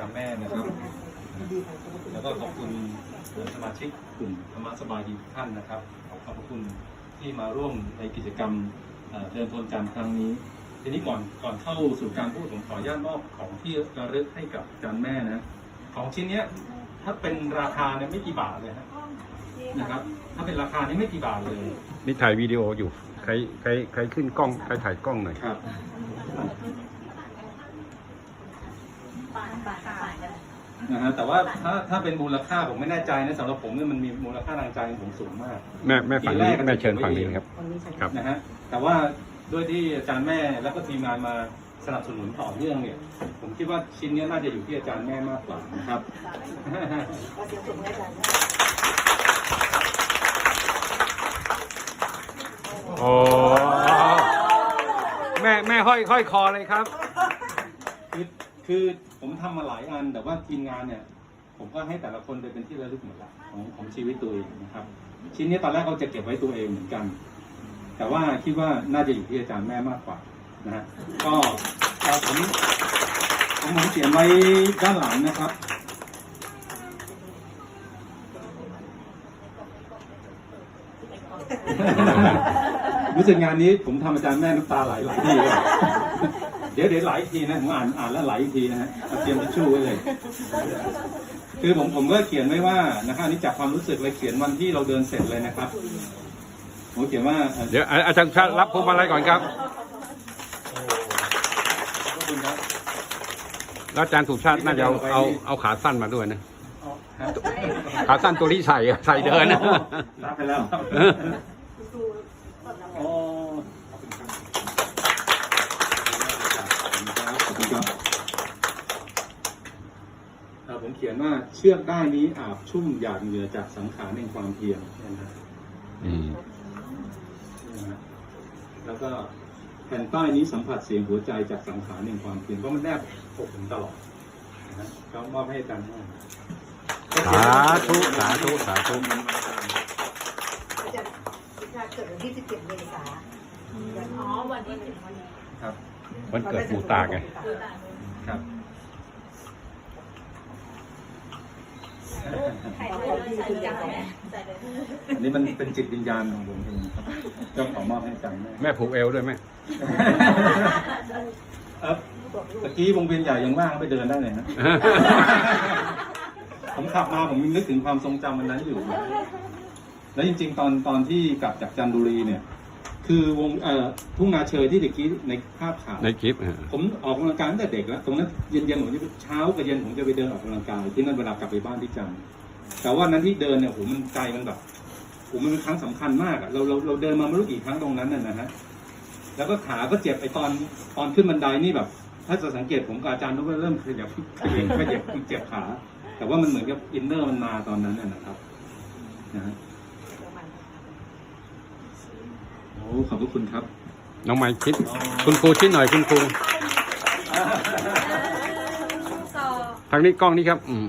จารย์แม่นะครับ แล้วก็ขอบคุณสมาชิกกลุ่มธรรมะสบายดีทุกท่านนะครับขอบพระคุณที่มาร่วมในกิจกรรมเอ่อเดินทนจันทร์ครั้งนี้ ทีนี้ก่อนก่อนเข้าสู่การพูดผมขออนุญาตมอบของที่ระลึกให้กับอาจารย์แม่นะ ของชิ้นเนี้ยถ้าเป็นราคาเนี่ยไม่กี่บาทเลยฮะนะครับ ถ้าเป็นราคานี้ไม่กี่บาทเลยนี่ถ่ายวิดีโออยู่ใครใครใครขึ้นกล้องใครถ่ายกล้องหน่อยครับ นะฮะแต่ว่าถ้าถ้าเป็นมูลค่าผมไม่แน่ใจนะสำหรับผมเนี่ยมันมีมูลค่าทางใจของผมสูงมาก แม่แม่ฝั่งนี้แม่เชิญฝั่งนี้นะครับครับนะฮะแต่ว่าด้วยที่อาจารย์แม่แล้วก็ทีมงานมาสนับสนุนต่อเนื่องเนี่ย ผมคิดว่าชิ้นเนี้ยน่าจะอยู่ที่อาจารย์แม่มากกว่านะครับโอ้แม่แม่ห้อยห้อยคอเลยครับคือคือ ผมทำมาหลายอัน แต่ว่าทีมงานเนี่ย ผมก็ให้แต่ละคนไปเป็นที่ระลึกหมดละของของชีวิตตัวเองนะครับ ชิ้นนี้ตอนแรกเขาจะเก็บไว้ตัวเองเหมือนกัน แต่ว่าคิดว่าน่าจะอยู่ที่อาจารย์แม่มากกว่านะฮะก็เอาผมผมเขียนไว้ด้านหลังนะครับรู้สึกงานนี้ผมทำอาจารย์แม่น้ำตาไหลหลายทีเลย ดี๋ยวเดี๋ยวไหลอีกทีนะผมอ่านอ่านแล้วไหลอีกทีนะฮะเอาเตรียมทิชชู่ไว้เลย คือผมผมก็เขียนไว้ว่านะครับอันนี้จากความรู้สึกเลยเขียนวันที่เราเดินเสร็จเลยนะครับผมเขียนว่าเอ่อเดี๋ยวอาอาจารย์ชาติรับพวงมาลัยก่อนครับโอ้ขอบคุณครับ แล้วอาจารย์สุชาติน่าจะเอาเอาเอาขาสั้นมาด้วยนะเอาฮะขาสั้นตัวที่ใส่อะใส่เดินนะ รับไปแล้วครับ อ๋อขอบคุณครับขอบคุณครับเอ่อ ผมเขียนว่าเชือกได้ายนี้อาบชุ่มหยาดเหงื่อจากสังขารแห่งความเพียรนะฮะอืมนะฮะแล้วก็แผ่นป้ายนี้สัมผัสเสียงหัวใจจากสังขารแห่งความเพียรเพราะมันแนบอกผมตลอดนะฮะก็มอบให้อาจารย์ให้สาธุสาธุสาธุจะจะเกิดวันที่17เมษายนอ๋อวันที่ถึงวันนี้ครับ วันเกิดปู่ตาไงคือ ต่างครับใส่เลยใส่เลยใส่เลยอันนี้มันเป็นจิตวิญญาณของผมเองครับเจ้าของมอบให้อาจารย์แม่แม่ผูกเอวด้วยไหมเออตะกี้วงเวียนใหญ่ยังว่างไปเดินได้เลยนะ ผมขับมาผมยังนึกถึงความทรงจำวันนั้นอยู่ แล้วจริง ๆ ตอนตอนที่กลับจากจันทบุรีเนี่ย คือวงเอ่อทุ่งนาเชยที่ตะกี้ในภาพข่าวในคลิปอะผมออกกำลังกายตั้งแต่เด็กแล้วตรงนั้นเย็นๆผมจะเช้ากับเย็นผมจะไปเดินออกกำลังกายที่นั่นเวลากลับไปบ้านที่จันทร์แต่ว่านั้นที่เดินเนี่ยผมมันใจมันแบบผมมันเป็นครั้งสำคัญมากอะเราเราเราเดินมาไม่รู้กี่ครั้งตรงนั้นน่ะนะฮะแล้วก็ขาก็เจ็บไอตอนตอนขึ้นบันไดนี่แบบ ถ้าจะสังเกตผมกับอาจารย์นุ๊กก็เริ่มขยับขยับขยับเจ็บขา แต่ว่ามันเหมือนกับอินเนอร์มันมาตอนนั้นน่ะนะครับนะฮะ โอ้ขอบพระคุณครับ น้องไม้คิด คุณครูชิ้นหน่อยคุณครูสองทางนี้กล้องนี้ครับ อืม